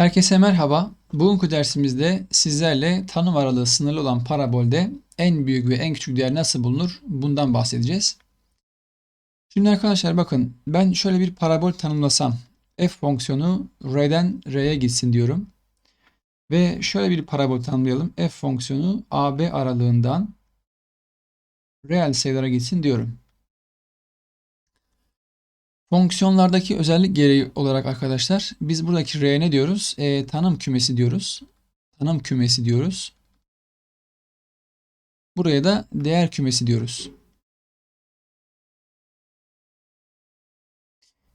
Herkese merhaba. Bugünkü dersimizde sizlerle tanım aralığı sınırlı olan parabolde en büyük ve en küçük değer nasıl bulunur bundan bahsedeceğiz. Şimdi arkadaşlar bakın ben şöyle bir parabol tanımlasam f fonksiyonu r'den r'ye gitsin diyorum. Ve şöyle bir parabol tanımlayalım. f fonksiyonu ab aralığından reel sayılara gitsin diyorum. Fonksiyonlardaki özellik gereği olarak arkadaşlar biz buradaki R ne diyoruz? E, tanım kümesi diyoruz. Tanım kümesi diyoruz. Buraya da değer kümesi diyoruz.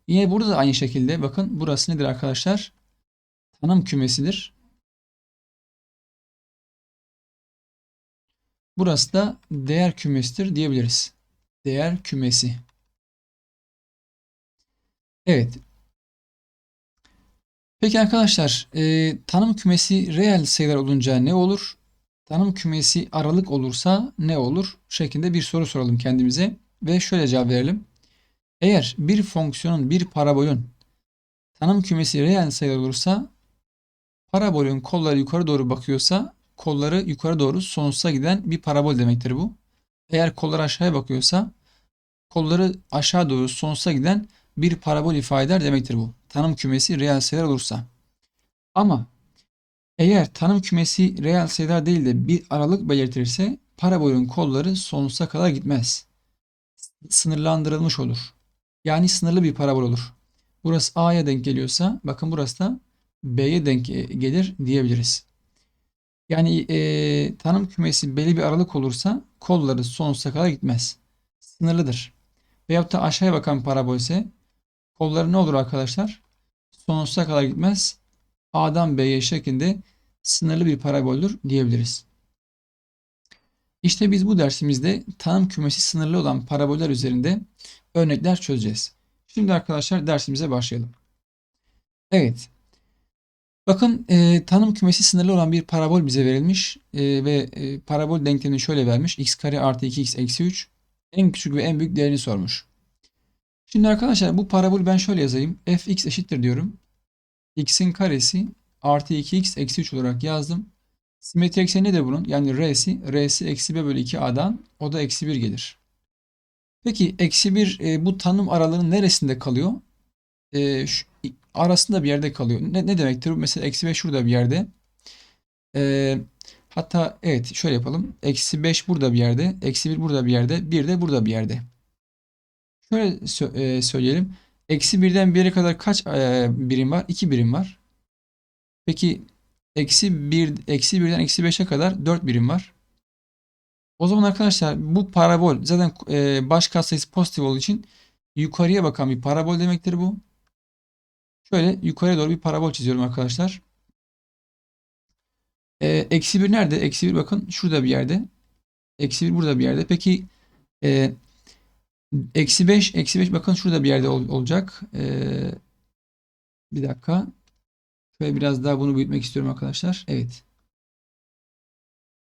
Yine burada da aynı şekilde bakın burası nedir arkadaşlar? Tanım kümesidir. Burası da değer kümesidir diyebiliriz. Değer kümesi. Evet. Peki arkadaşlar, e, tanım kümesi reel sayılar olunca ne olur? Tanım kümesi aralık olursa ne olur? Şeklinde bir soru soralım kendimize ve şöyle cevap verelim. Eğer bir fonksiyonun, bir parabolün tanım kümesi reel sayılar olursa parabolün kolları yukarı doğru bakıyorsa kolları yukarı doğru sonsuza giden bir parabol demektir bu. Eğer kollar aşağıya bakıyorsa kolları aşağı doğru sonsuza giden bir parabol ifade eder demektir bu. Tanım kümesi reel sayılar olursa. Ama eğer tanım kümesi reel sayılar değil de bir aralık belirtirse parabolün kolları sonsuza kadar gitmez. Sınırlandırılmış olur. Yani sınırlı bir parabol olur. Burası A'ya denk geliyorsa bakın burası da B'ye denk gelir diyebiliriz. Yani e, tanım kümesi belli bir aralık olursa kolları sonsuza kadar gitmez. Sınırlıdır. Veyahut da aşağıya bakan parabol ise Kolları ne olur arkadaşlar? Sonsuza kadar gitmez. A'dan B'ye şeklinde sınırlı bir paraboldür diyebiliriz. İşte biz bu dersimizde tanım kümesi sınırlı olan paraboller üzerinde örnekler çözeceğiz. Şimdi arkadaşlar dersimize başlayalım. Evet. Bakın e, tanım kümesi sınırlı olan bir parabol bize verilmiş e, ve e, parabol denklemini şöyle vermiş. x kare artı 2x eksi 3 en küçük ve en büyük değerini sormuş. Şimdi arkadaşlar bu parabolü ben şöyle yazayım. fx eşittir diyorum. x'in karesi artı 2x eksi 3 olarak yazdım. Simetri ekseni nedir bunun? Yani r'si, r'si eksi b bölü 2a'dan o da eksi 1 gelir. Peki eksi 1 e, bu tanım aralığının neresinde kalıyor? E, şu, arasında bir yerde kalıyor. Ne, ne demektir? Mesela eksi 5 şurada bir yerde. E, hatta evet şöyle yapalım. Eksi 5 burada bir yerde. Eksi 1 burada bir yerde. 1 de burada bir yerde. Şöyle e, söyleyelim. Eksi birden 1'e kadar kaç e, birim var? 2 birim var. Peki eksi 1, eksi 1'den eksi 5'e kadar 4 birim var. O zaman arkadaşlar bu parabol zaten e, baş katsayısı pozitif olduğu için yukarıya bakan bir parabol demektir bu. Şöyle yukarıya doğru bir parabol çiziyorum arkadaşlar. Eksi 1 nerede? Eksi 1 bakın şurada bir yerde. Eksi 1 burada bir yerde. Peki Eksi 5, eksi 5 bakın şurada bir yerde ol, olacak. Ee, bir dakika. Şöyle biraz daha bunu büyütmek istiyorum arkadaşlar. Evet.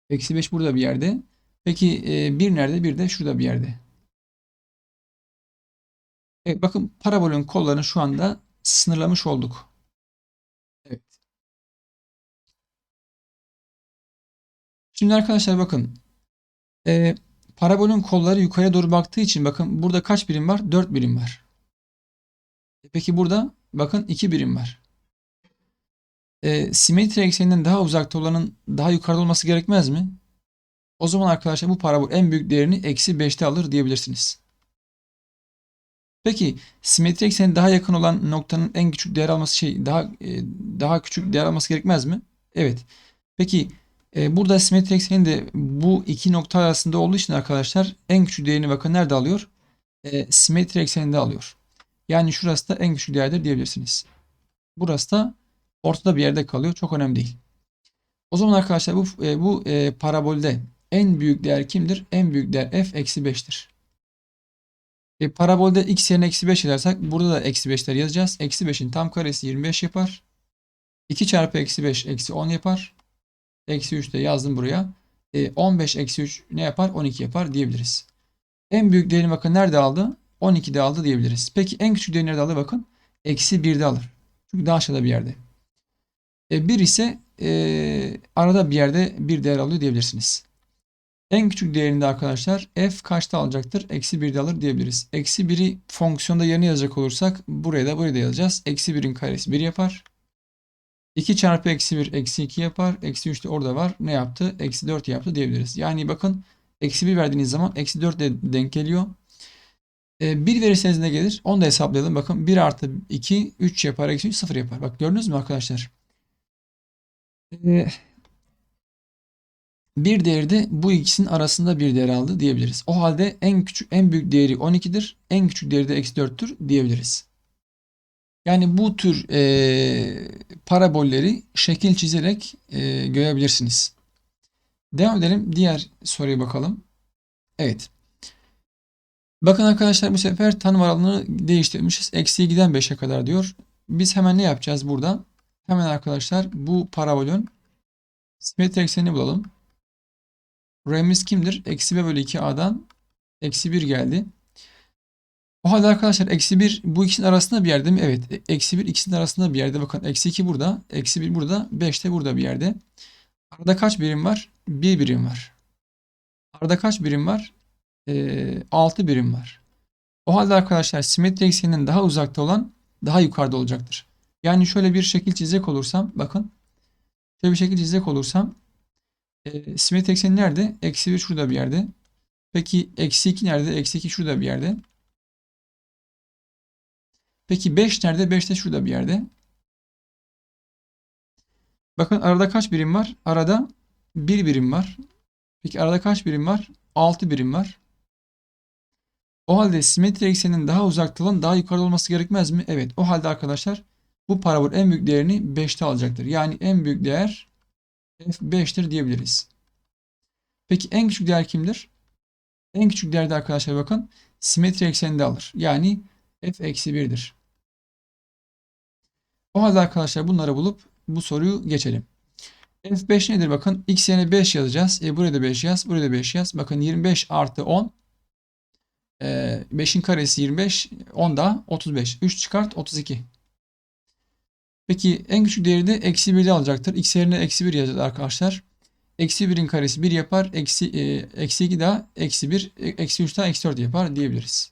Eksi 5 burada bir yerde. Peki e, 1 nerede? 1 de şurada bir yerde. Evet bakın parabolün kollarını şu anda sınırlamış olduk. Evet. Şimdi arkadaşlar bakın. E, Parabolün kolları yukarıya doğru baktığı için bakın burada kaç birim var? 4 birim var. E peki burada bakın 2 birim var. E, simetri ekseninden daha uzakta olanın daha yukarıda olması gerekmez mi? O zaman arkadaşlar bu parabol en büyük değerini eksi 5'te alır diyebilirsiniz. Peki simetri ekseni daha yakın olan noktanın en küçük değer alması şey daha e, daha küçük değer alması gerekmez mi? Evet. Peki e, burada simetri ekseni de bu iki nokta arasında olduğu için arkadaşlar en küçük değerini bakın nerede alıyor? E, simetri ekseninde alıyor. Yani şurası da en küçük değerdir diyebilirsiniz. Burası da ortada bir yerde kalıyor. Çok önemli değil. O zaman arkadaşlar bu, e, bu e, parabolde en büyük değer kimdir? En büyük değer f eksi 5'tir. E, parabolde x yerine eksi 5 yazarsak burada da eksi 5'ler yazacağız. Eksi 5'in tam karesi 25 yapar. 2 çarpı eksi 5 eksi 10 yapar. Eksi 3 de yazdım buraya. E, 15 eksi 3 ne yapar? 12 yapar diyebiliriz. En büyük değerini bakın nerede aldı? 12'de aldı diyebiliriz. Peki en küçük değeri nerede aldı bakın? Eksi 1'de alır. Çünkü daha aşağıda bir yerde. E, 1 ise e, arada bir yerde bir değer alıyor diyebilirsiniz. En küçük değerinde arkadaşlar f kaçta alacaktır? Eksi 1'de alır diyebiliriz. Eksi 1'i fonksiyonda yerine yazacak olursak buraya da buraya da yazacağız. Eksi 1'in karesi 1 yapar. 2 çarpı eksi 1 eksi 2 yapar. Eksi 3 de orada var. Ne yaptı? Eksi 4 yaptı diyebiliriz. Yani bakın eksi 1 verdiğiniz zaman eksi 4 de denk geliyor. E, 1 verirseniz ne gelir? Onu da hesaplayalım. Bakın 1 artı 2 3 yapar. Eksi 3 0 yapar. Bak gördünüz mü arkadaşlar? E, bir değeri de bu ikisinin arasında bir değer aldı diyebiliriz. O halde en küçük en büyük değeri 12'dir. En küçük değeri de eksi 4'tür diyebiliriz. Yani bu tür e, parabolleri şekil çizerek e, görebilirsiniz. Devam edelim. Diğer soruya bakalım. Evet. Bakın arkadaşlar bu sefer tanım aralığını değiştirmişiz. Eksi 2'den 5'e kadar diyor. Biz hemen ne yapacağız burada? Hemen arkadaşlar bu parabolün simetri eksenini bulalım. R'miz kimdir? Eksi b bölü 2a'dan eksi 1 geldi. O halde arkadaşlar eksi 1 bu ikisinin arasında bir yerde mi? Evet. e- Eksi 1 ikisinin arasında bir yerde. Bakın eksi 2 burada. Eksi 1 burada. 5 de burada bir yerde. Arada kaç birim var? 1 birim var. Arada kaç birim var? Ee, 6 birim var. O halde arkadaşlar simetri ekseninin daha uzakta olan daha yukarıda olacaktır. Yani şöyle bir şekil çizecek olursam bakın. Şöyle bir şekil çizecek olursam e, simetri ekseni nerede? Eksi 1 şurada bir yerde. Peki eksi 2 nerede? Eksi 2 şurada bir yerde. Peki 5 nerede? 5 de şurada bir yerde. Bakın arada kaç birim var? Arada 1 birim var. Peki arada kaç birim var? 6 birim var. O halde simetri ekseninin daha uzakta olan daha yukarıda olması gerekmez mi? Evet. O halde arkadaşlar bu parabol en büyük değerini 5'te alacaktır. Yani en büyük değer f5'tir diyebiliriz. Peki en küçük değer kimdir? En küçük değerde arkadaşlar bakın simetri ekseninde alır. Yani f eksi 1'dir. O halde arkadaşlar bunları bulup bu soruyu geçelim. F5 nedir? Bakın x yerine 5 yazacağız. E buraya da 5 yaz. Buraya da 5 yaz. Bakın 25 artı 10. E, 5'in karesi 25. 10 da 35. 3 çıkart 32. Peki en küçük değeri de eksi 1'de alacaktır. X yerine eksi 1 yazacağız arkadaşlar. Eksi 1'in karesi 1 yapar. Eksi, e, eksi 2 daha eksi 1. e, Eksi 3 daha eksi 4 yapar diyebiliriz.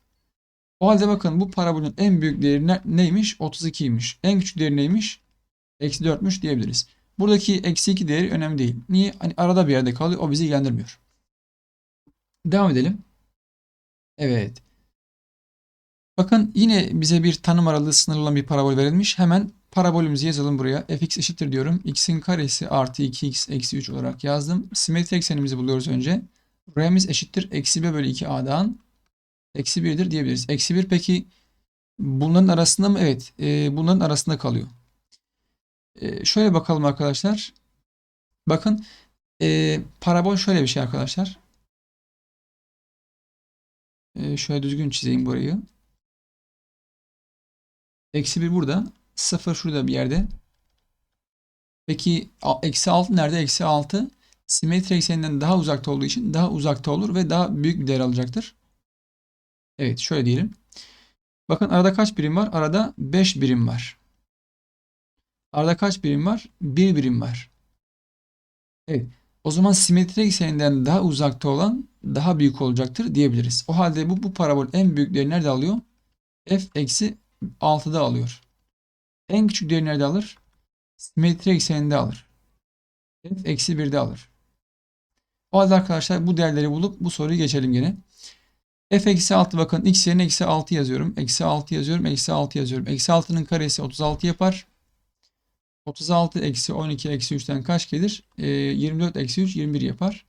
O halde bakın bu parabolün en büyük değeri ne- neymiş? 32'ymiş. En küçük değeri neymiş? Eksi 4'müş diyebiliriz. Buradaki eksi 2 değeri önemli değil. Niye? Hani arada bir yerde kalıyor. O bizi ilgilendirmiyor. Devam edelim. Evet. Bakın yine bize bir tanım aralığı sınırlı bir parabol verilmiş. Hemen parabolümüzü yazalım buraya. fx eşittir diyorum. x'in karesi artı 2x eksi 3 olarak yazdım. Simetri eksenimizi buluyoruz önce. R'miz eşittir. Eksi b bölü 2a'dan eksi 1'dir diyebiliriz. Eksi 1 peki bunların arasında mı? Evet. E, bunların arasında kalıyor. E, şöyle bakalım arkadaşlar. Bakın e, parabol şöyle bir şey arkadaşlar. E, şöyle düzgün çizeyim burayı. Eksi 1 burada. 0 şurada bir yerde. Peki eksi 6 nerede? Eksi 6 simetri ekseninden daha uzakta olduğu için daha uzakta olur ve daha büyük bir değer alacaktır. Evet şöyle diyelim. Bakın arada kaç birim var? Arada 5 birim var. Arada kaç birim var? 1 birim var. Evet. O zaman simetri ekseninden daha uzakta olan daha büyük olacaktır diyebiliriz. O halde bu, bu parabol en büyük değeri nerede alıyor? f eksi 6'da alıyor. En küçük değeri nerede alır? Simetri ekseninde alır. f eksi 1'de alır. O halde arkadaşlar bu değerleri bulup bu soruyu geçelim gene. F eksi 6 bakın x yerine eksi 6 yazıyorum. Eksi 6 yazıyorum. Eksi 6 yazıyorum. Eksi 6'nın karesi 36 yapar. 36 eksi 12 eksi 3'ten kaç gelir? Ee, 24 eksi 3 21 yapar.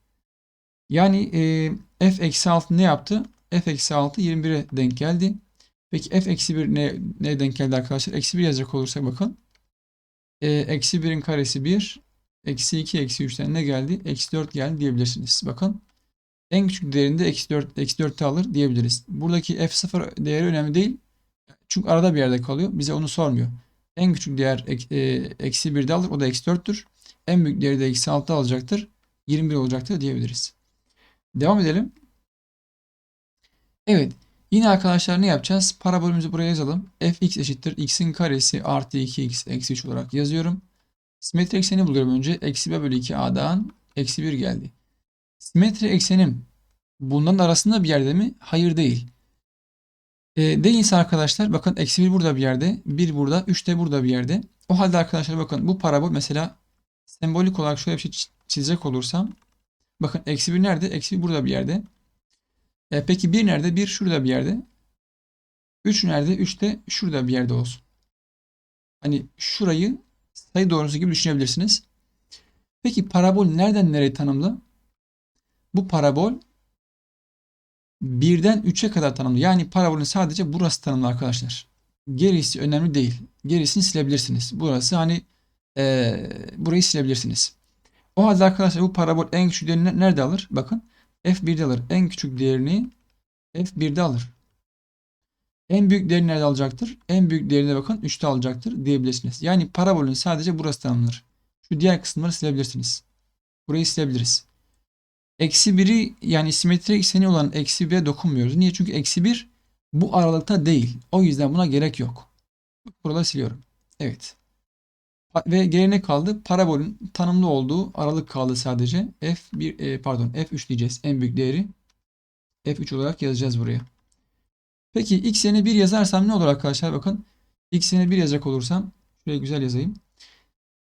Yani e, f eksi 6 ne yaptı? f eksi 6 21'e denk geldi. Peki f eksi 1 ne, ne denk geldi arkadaşlar? Eksi 1 yazacak olursak bakın. E, eksi 1'in karesi 1. Eksi 2 eksi 3'ten ne geldi? Eksi 4 geldi diyebilirsiniz. Bakın. En küçük değerinde eksi 4, eksi 4'te alır diyebiliriz. Buradaki f0 değeri önemli değil. Çünkü arada bir yerde kalıyor. Bize onu sormuyor. En küçük değer e, eksi 1'de alır. O da eksi 4'tür. En büyük değeri de eksi 6'da alacaktır. 21 olacaktır diyebiliriz. Devam edelim. Evet. Yine arkadaşlar ne yapacağız? Parabolümüzü buraya yazalım. fx eşittir x'in karesi artı 2x eksi 3 olarak yazıyorum. Simetri ekseni buluyorum önce. Eksi b bölü 2 a'dan eksi 1 geldi. Simetri eksenim bunların arasında bir yerde mi? Hayır değil. E, değilse arkadaşlar bakın eksi 1 burada bir yerde. 1 burada. 3 de burada bir yerde. O halde arkadaşlar bakın bu parabol mesela sembolik olarak şöyle bir şey çi- çizecek olursam bakın eksi 1 nerede? Eksi 1 burada bir yerde. E, peki 1 nerede? 1 şurada bir yerde. 3 nerede? 3 de şurada bir yerde olsun. Hani şurayı sayı doğrusu gibi düşünebilirsiniz. Peki parabol nereden nereye tanımlı? Bu parabol 1'den 3'e kadar tanımlı. Yani parabolün sadece burası tanımlı arkadaşlar. Gerisi önemli değil. Gerisini silebilirsiniz. Burası hani eee, burayı silebilirsiniz. O halde arkadaşlar bu parabol en küçük değerini ne- nerede alır? Bakın f1'de alır. En küçük değerini f1'de alır. En büyük değerini nerede alacaktır? En büyük değerine bakın 3'te alacaktır diyebilirsiniz. Yani parabolün sadece burası tanımlanır. Şu diğer kısımları silebilirsiniz. Burayı silebiliriz. Eksi 1'i yani simetri ekseni olan eksi 1'e dokunmuyoruz. Niye? Çünkü eksi 1 bu aralıkta değil. O yüzden buna gerek yok. Buraları siliyorum. Evet. Ve geriye ne kaldı? Parabolün tanımlı olduğu aralık kaldı sadece. F1 e, pardon F3 diyeceğiz. En büyük değeri F3 olarak yazacağız buraya. Peki x yerine 1 yazarsam ne olur arkadaşlar? Bakın x yerine 1 yazacak olursam şuraya güzel yazayım.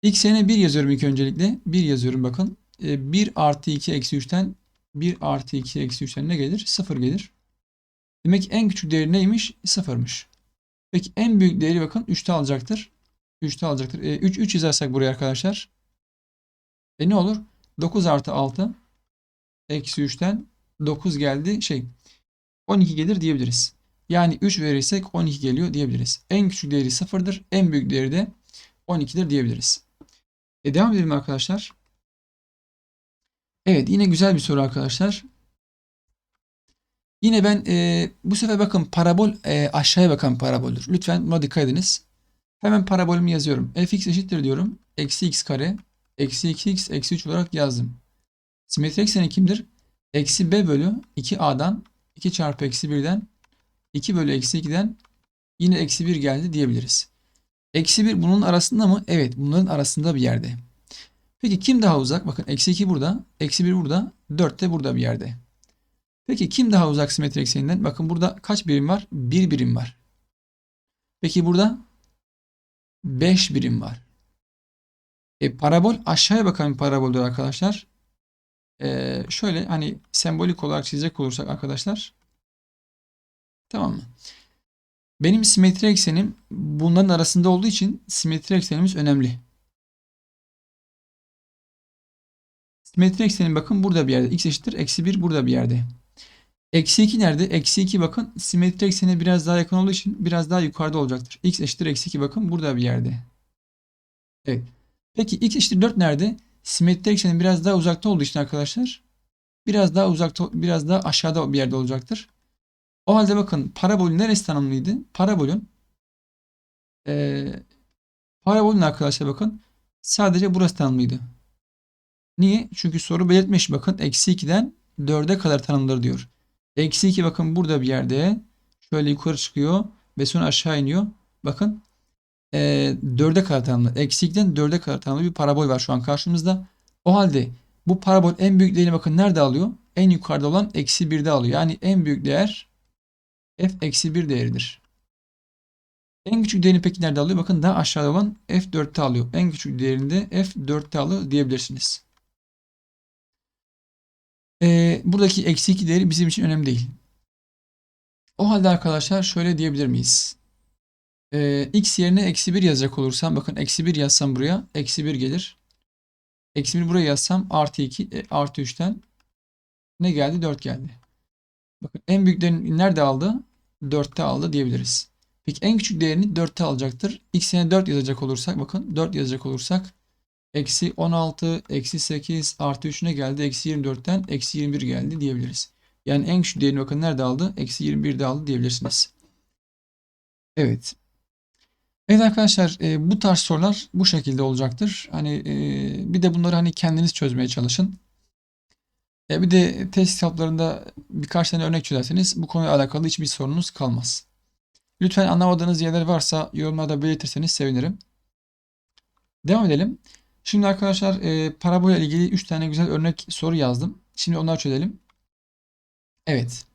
x yerine 1 yazıyorum ilk öncelikle. 1 yazıyorum bakın. E, 1 artı 2 eksi 3'ten 1 artı 2 eksi 3'ten ne gelir? 0 gelir. Demek ki en küçük değeri neymiş? 0'mış. Peki en büyük değeri bakın 3'te alacaktır. 3'te alacaktır. E, 3 3 yazarsak buraya arkadaşlar. E ne olur? 9 artı 6 eksi 3'ten 9 geldi. Şey 12 gelir diyebiliriz. Yani 3 verirsek 12 geliyor diyebiliriz. En küçük değeri 0'dır. En büyük değeri de 12'dir diyebiliriz. E devam edelim arkadaşlar. Evet yine güzel bir soru arkadaşlar. Yine ben e, bu sefer bakın parabol e, aşağıya bakan paraboldür. Lütfen buna dikkat ediniz. Hemen parabolümü yazıyorum. fx eşittir diyorum. Eksi x kare. Eksi 2x eksi 3 olarak yazdım. Simetri ekseni kimdir? Eksi b bölü 2a'dan 2 çarpı eksi 1'den 2 bölü eksi 2'den yine eksi 1 geldi diyebiliriz. Eksi 1 bunun arasında mı? Evet bunların arasında bir yerde. Peki kim daha uzak? Bakın eksi 2 burada. Eksi 1 burada. 4 de burada bir yerde. Peki kim daha uzak simetri ekseninden? Bakın burada kaç birim var? 1 birim var. Peki burada 5 birim var. E, parabol aşağıya bakan bir paraboldür arkadaşlar. E, şöyle hani sembolik olarak çizecek olursak arkadaşlar. Tamam mı? Benim simetri eksenim bunların arasında olduğu için simetri eksenimiz önemli. Simetri eksenim bakın burada bir yerde. X eşittir. Eksi 1 burada bir yerde. Eksi 2 nerede? Eksi 2 bakın simetri eksene biraz daha yakın olduğu için biraz daha yukarıda olacaktır. X eşittir eksi 2 bakın burada bir yerde. Evet. Peki x eşittir 4 nerede? Simetri eksenin biraz daha uzakta olduğu için arkadaşlar biraz daha uzakta biraz daha aşağıda bir yerde olacaktır. O halde bakın parabolün neresi tanımlıydı? Parabolün eee parabolün arkadaşlar bakın sadece burası tanımlıydı. Niye? Çünkü soru belirtmiş bakın eksi 2'den 4'e kadar tanımlıdır diyor. Eksi 2 bakın burada bir yerde şöyle yukarı çıkıyor ve sonra aşağı iniyor. Bakın e, 4'e kadar tanımlı. Eksi 2'den 4'e kadar tanımlı bir parabol var şu an karşımızda. O halde bu parabol en büyük değerini bakın nerede alıyor? En yukarıda olan eksi 1'de alıyor. Yani en büyük değer f eksi 1 değeridir. En küçük değerini peki nerede alıyor? Bakın daha aşağıda olan f4'te alıyor. En küçük değerini de f4'te alıyor diyebilirsiniz. Ee, buradaki eksi 2 değeri bizim için önemli değil. O halde arkadaşlar şöyle diyebilir miyiz? Ee, x yerine eksi 1 yazacak olursam bakın eksi 1 yazsam buraya eksi 1 gelir. Eksi 1 buraya yazsam artı 2 e, artı 3'ten ne geldi? 4 geldi. Bakın en büyük değerini nerede aldı? 4'te aldı diyebiliriz. Peki en küçük değerini 4'te alacaktır. X yerine 4 yazacak olursak bakın 4 yazacak olursak eksi 16 eksi 8 artı 3 ne geldi? Eksi 24'ten eksi 21 geldi diyebiliriz. Yani en küçük değerini bakın nerede aldı? Eksi 21'de aldı diyebilirsiniz. Evet. Evet arkadaşlar e, bu tarz sorular bu şekilde olacaktır. Hani e, bir de bunları hani kendiniz çözmeye çalışın. E, bir de test kitaplarında birkaç tane örnek çözerseniz bu konuyla alakalı hiçbir sorunuz kalmaz. Lütfen anlamadığınız yerler varsa yorumlarda belirtirseniz sevinirim. Devam edelim. Şimdi arkadaşlar e, parabol ile ilgili 3 tane güzel örnek soru yazdım. Şimdi onları çözelim. Evet.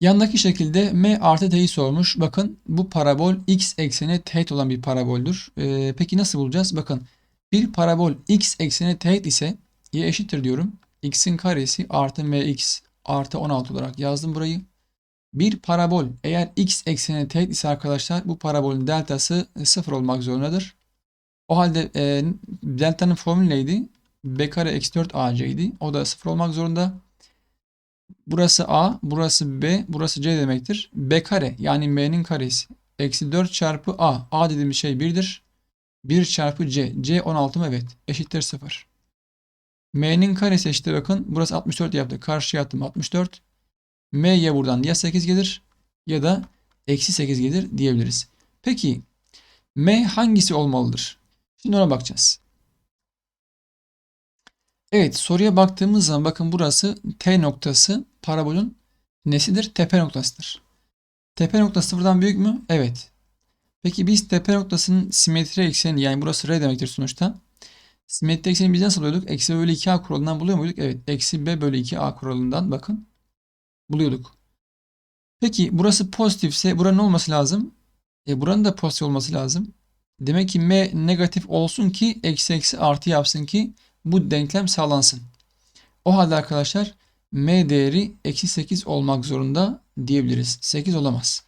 Yandaki şekilde m artı t'yi sormuş. Bakın bu parabol x ekseni teğet olan bir paraboldür. Ee, peki nasıl bulacağız? Bakın bir parabol x ekseni teğet ise y eşittir diyorum. x'in karesi artı mx artı 16 olarak yazdım burayı. Bir parabol eğer x ekseni teğet ise arkadaşlar bu parabolün deltası 0 olmak zorundadır. O halde e, delta'nın formülü neydi? b kare eksi 4 ac'ydi. O da 0 olmak zorunda. Burası a, burası b, burası c demektir. b kare yani m'nin karesi. Eksi 4 çarpı a. a dediğimiz şey 1'dir. 1 çarpı c. c 16 mı? Evet. Eşittir 0. m'nin karesi eşittir bakın. Burası 64 yaptı. Karşıya attım 64. m'ye buradan ya 8 gelir ya da eksi 8 gelir diyebiliriz. Peki m hangisi olmalıdır? Şimdi ona bakacağız. Evet soruya baktığımız zaman bakın burası T noktası parabolün nesidir? Tepe noktasıdır. Tepe noktası sıfırdan büyük mü? Evet. Peki biz tepe noktasının simetri ekseni yani burası R demektir sonuçta. Simetri ekseni biz nasıl buluyorduk? Eksi B bölü 2A kuralından buluyor muyduk? Evet. Eksi B bölü 2A kuralından bakın buluyorduk. Peki burası pozitifse buranın olması lazım. E buranın da pozitif olması lazım. Demek ki M negatif olsun ki eksi eksi artı yapsın ki bu denklem sağlansın. O halde arkadaşlar m değeri eksi 8 olmak zorunda diyebiliriz. 8 olamaz.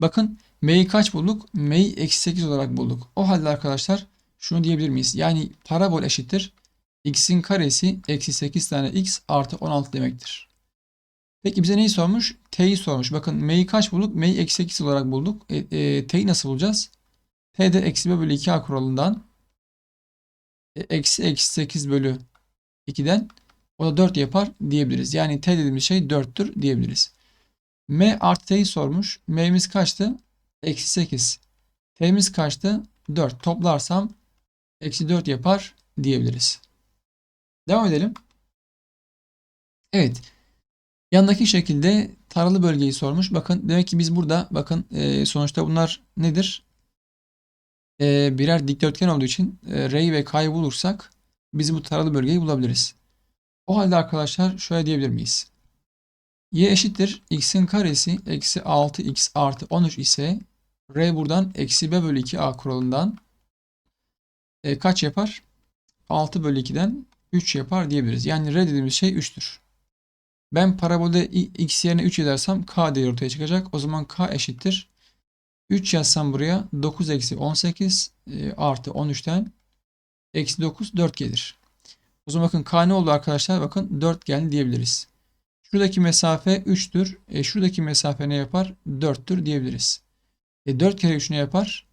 Bakın m'yi kaç bulduk? m'yi eksi 8 olarak bulduk. O halde arkadaşlar şunu diyebilir miyiz? Yani parabol eşittir. x'in karesi eksi 8 tane x artı 16 demektir. Peki bize neyi sormuş? T'yi sormuş. Bakın m'yi kaç bulduk? m'yi eksi 8 olarak bulduk. E, e, t'yi nasıl bulacağız? T de eksi b bölü 2a kuralından e, eksi eksi 8 bölü 2'den o da 4 yapar diyebiliriz. Yani t dediğimiz şey 4'tür diyebiliriz. m artı t'yi sormuş. m'miz kaçtı? Eksi 8. t'miz kaçtı? 4. Toplarsam eksi 4 yapar diyebiliriz. Devam edelim. Evet. Yandaki şekilde taralı bölgeyi sormuş. Bakın demek ki biz burada bakın e, sonuçta bunlar nedir? e, birer dikdörtgen olduğu için e, R'yi ve K'yı bulursak biz bu taralı bölgeyi bulabiliriz. O halde arkadaşlar şöyle diyebilir miyiz? Y eşittir x'in karesi eksi 6x artı 13 ise R buradan eksi b bölü 2a kuralından e, kaç yapar? 6 bölü 2'den 3 yapar diyebiliriz. Yani R dediğimiz şey 3'tür. Ben parabolde x yerine 3 edersem k değeri ortaya çıkacak. O zaman k eşittir 3 yazsam buraya 9 eksi 18 e, artı 13'ten eksi 9 4 gelir. O zaman bakın k ne oldu arkadaşlar? Bakın 4 geldi diyebiliriz. Şuradaki mesafe 3'tür. E, şuradaki mesafe ne yapar? 4'tür diyebiliriz. E, 4 kere 3 ne yapar?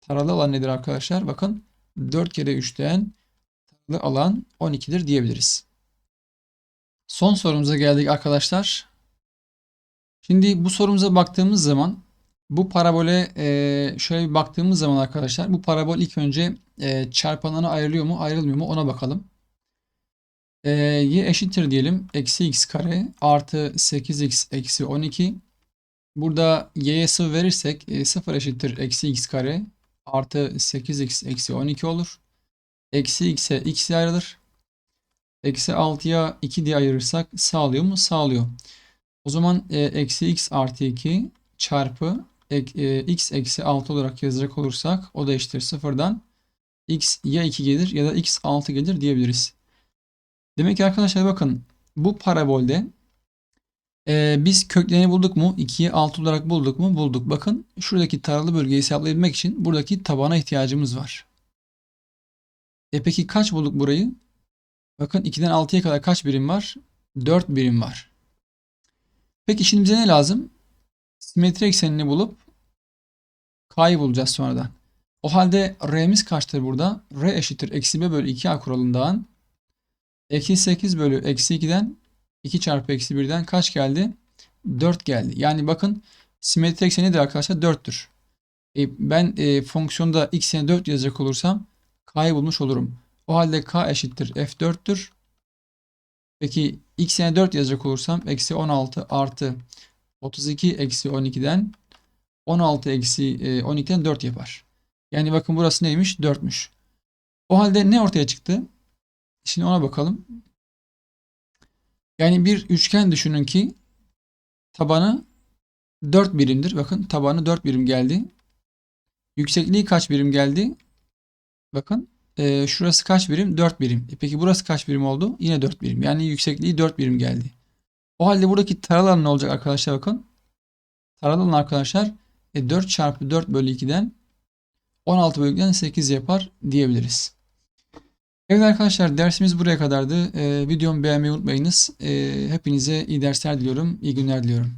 Taralı alan nedir arkadaşlar? Bakın 4 kere 3'ten taralı alan 12'dir diyebiliriz. Son sorumuza geldik arkadaşlar. Şimdi bu sorumuza baktığımız zaman bu parabole e, şöyle bir baktığımız zaman arkadaşlar bu parabol ilk önce e, çarpanlarına ayrılıyor mu ayrılmıyor mu ona bakalım. E, y eşittir diyelim. Eksi x kare artı 8x eksi 12. Burada y'ye sıfır verirsek e, 0 eşittir eksi x kare artı 8x eksi 12 olur. Eksi x'e x ayrılır. Eksi 6'ya 2 diye ayırırsak sağlıyor mu? Sağlıyor. O zaman e, eksi x artı 2 çarpı e, x eksi 6 olarak yazacak olursak o da eşittir sıfırdan x ya 2 gelir ya da x 6 gelir diyebiliriz. Demek ki arkadaşlar bakın bu parabolde e, biz köklerini bulduk mu? 2'yi 6 olarak bulduk mu? Bulduk. Bakın şuradaki taralı bölgeyi hesaplayabilmek için buradaki tabana ihtiyacımız var. E peki kaç bulduk burayı? Bakın 2'den 6'ya kadar kaç birim var? 4 birim var. Peki şimdi bize ne lazım? Simetri eksenini bulup K'yı bulacağız sonradan. O halde R'miz kaçtır burada? R eşittir eksi B bölü 2A kuralından eksi 8 bölü eksi 2'den 2 çarpı eksi 1'den kaç geldi? 4 geldi. Yani bakın simetri ekseni nedir arkadaşlar? 4'tür. E, ben e, fonksiyonda x'e 4 yazacak olursam k'yı bulmuş olurum. O halde k eşittir f4'tür. Peki x'e 4 yazacak olursam eksi 16 artı 32 eksi 12'den 16 eksi e, 12'den 4 yapar. Yani bakın burası neymiş? 4'müş. O halde ne ortaya çıktı? Şimdi ona bakalım. Yani bir üçgen düşünün ki tabanı 4 birimdir. Bakın tabanı 4 birim geldi. Yüksekliği kaç birim geldi? Bakın e, şurası kaç birim? 4 birim. E peki burası kaç birim oldu? Yine 4 birim. Yani yüksekliği 4 birim geldi. O halde buradaki taralan ne olacak arkadaşlar bakın. Taralan arkadaşlar e, 4 çarpı 4 bölü 2'den 16 bölü 2'den 8 yapar diyebiliriz. Evet arkadaşlar dersimiz buraya kadardı. E, videomu beğenmeyi unutmayınız. E, hepinize iyi dersler diliyorum. İyi günler diliyorum.